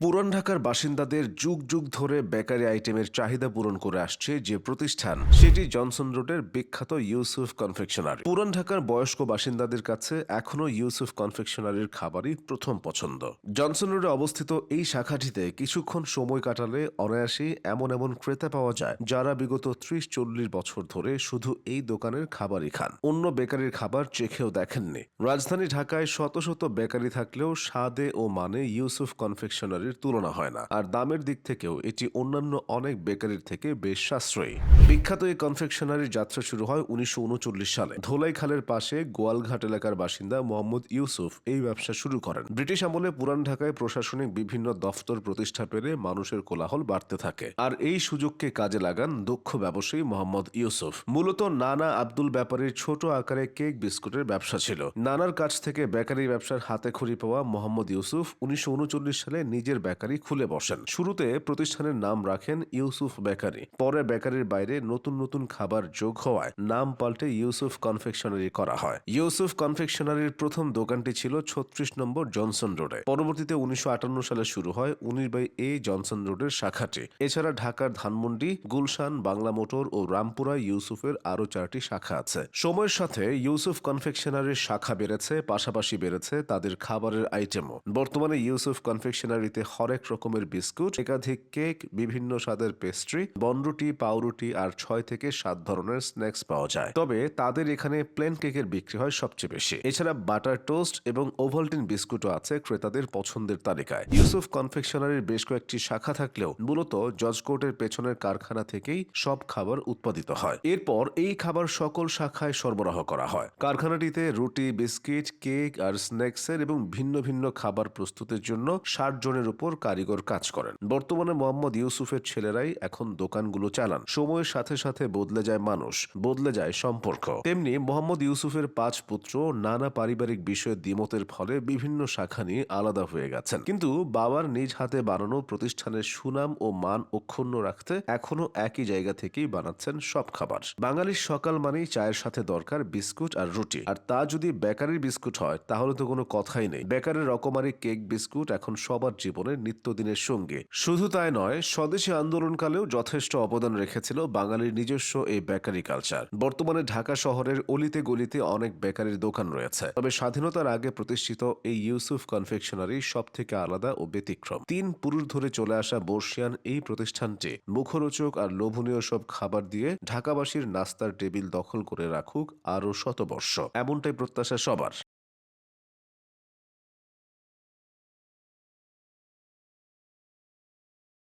পুরান ঢাকার বাসিন্দাদের যুগ যুগ ধরে বেকারি আইটেমের চাহিদা পূরণ করে আসছে যে প্রতিষ্ঠান, সেটি জনসন রোডের বিখ্যাত ইউসুফ কনফেকশনারি। পুরান ঢাকার বয়স্ক বাসিন্দাদের কাছে এখনও ইউসুফ কনফেকশনারির খাবারই প্রথম পছন্দ। জনসন রোডে অবস্থিত এই শাখাটিতে কিছুক্ষণ সময় কাটালে অনায়াসেই এমন এমন ক্রেতা পাওয়া যায় যারা বিগত ত্রিশ চল্লিশ বছর ধরে শুধু এই দোকানের খাবারই খান। অন্য বেকারির খাবার চেখেও দেখেননি। রাজধানী ঢাকায় শত শত বেকারি থাকলেও স্বাদে ও মানে ইউসুফ কনফেকশনারির তুলনা হয় না। আর দামের দিক থেকেও এটি অন্যান্য অনেক বেকারির থেকে বেশ সাশ্রয়ী। বিখ্যাত এই কনফেকশনারির যাত্রা শুরু হয় উনিশশো সালে। ধোলাই খালের পাশে গোয়ালঘাট এলাকার বাসিন্দা মোহাম্মদ ইউসুফ এই ব্যবসা শুরু করেন। ব্রিটিশ আমলে পুরান ঢাকায় প্রশাসনিক বিভিন্ন দফতর প্রতিষ্ঠা পেলে মানুষের কোলাহল বাড়তে থাকে। আর এই সুযোগকে কাজে লাগান দক্ষ ব্যবসায়ী মোহাম্মদ ইউসুফ। মূলত নানা আব্দুল ব্যাপারীর ছোট আকারে কেক বিস্কুটের ব্যবসা ছিল। নানার কাছ থেকে বেকারি ব্যবসার হাতে খড়ি পাওয়া মোহাম্মদ ইউসুফ উনিশশো উনচল্লিশ সালে নিজের বেকারি খুলে বসেন। শুরুতে প্রতিষ্ঠানের নাম রাখেন ইউসুফ বেকারি। পরে বেকারির বাইরে নতুন নতুন খাবার যোগ হওয়ায় নাম পাল্টে ইউসুফ কনফেকশনারি করা হয়। ইউসুফ কনফেকশনারির প্রথম দোকানটি ছিল ছত্রিশ নম্বর জনসন রোডে। পরবর্তীতে উনিশশো সালে শুরু হয় উনিশ বাই এ জনসন রোডের শাখাটি। এছাড়া ঢাকার ধানমন্ডি, গুলশান, বাংলা মোটর ও রামপুরা ইউসুফের আরও চারটি শাখা আছে। সময়ের সাথে ইউসুফ কনফেকশনারির শাখা বেড়েছে, পাশাপাশি বেড়েছে তাদের খাবারের আইটেমও। বর্তমানে ইউসুফ কনফেকশনারিতে হরেক রকমের বিস্কুট, একাধিক কেক, বিভিন্ন স্বাদের পেস্ট্রি, বনরুটি, পাউরুটি আর ছয় থেকে সাত ধরনের স্ন্যাক্স পাওয়া যায়। তবে তাদের এখানে প্লেন কেকের বিক্রি হয় সবচেয়ে বেশি। এছাড়া বাটার টোস্ট এবং ওভালটিন বিস্কুটও আছে ক্রেতাদের পছন্দের তালিকায়। ইউসুফ কনফেকশনারির বেশ কয়েকটি শাখা থাকলেও মূলত জজ কোর্টের পেছনের কারখানা থেকেই সব খাবার উৎপাদিত হয়। এরপর এই খাবার সকল শাখায় সরবরাহ করা হয়। কারখানাটিতে রুটি, বিস্কিট, কেক আর স্ন্যাক্সের এবং ভিন্ন ভিন্ন খাবার প্রস্তুতের জন্য ষাট জনের উপর কারিগর কাজ করেন। বর্তমানে মোহাম্মদ ইউসুফের ছেলেরাই এখন দোকানগুলো চালান। সময়ের সাথে সাথে বদলে যায় মানুষ, বদলে যায় সম্পর্ক। তেমনি মোহাম্মদ ইউসুফের পাঁচ পুত্র নানা পারিবারিক বিষয়ে দ্বিমতের ফলে বিভিন্ন শাখা নিয়ে আলাদা হয়ে গেছেন। কিন্তু বাবার নিজ হাতে বানানো প্রতিষ্ঠানের সুনাম ও মান অক্ষুণ্ণ রাখতে এখনও একই জায়গা থেকেই বানাচ্ছেন সব খাবার। বাঙালির সকাল মানেই চায়ের সাথে দরকার বিস্কুট আর রুটি। আর তা যদি বেকারির বিস্কুট হয়, তাহলে তো কোনো কথাই নেই। বেকারের রকমারি কেক বিস্কুট এখন সবার জীবনের নিত্যদিনের সঙ্গে। শুধু তাই নয়, স্বদেশী আন্দোলনকালেও যথেষ্ট অবদান রেখেছিল বাঙালির নিজস্ব এই বেকারি কালচার। বর্তমানে ঢাকা শহরের অলিতে গলিতে অনেক বেকারির দোকান রয়েছে। তবে স্বাধীনতার আগে প্রতিষ্ঠিত এই ইউসুফ কনফেকশনারি সব থেকে আলাদা ও ব্যতিক্রম। তিন পুরুষ ধরে চলে আসা বর্ষিয়ান এই প্রতিষ্ঠানটি মুখরোচক আর লোভনীয় সব খাবার দিয়ে ঢাকাবাসীর নাস্তার টেবিল দখল করে রাখুক আরও শতবর্ষ। এমনটাই প্রত্যাশা সবার।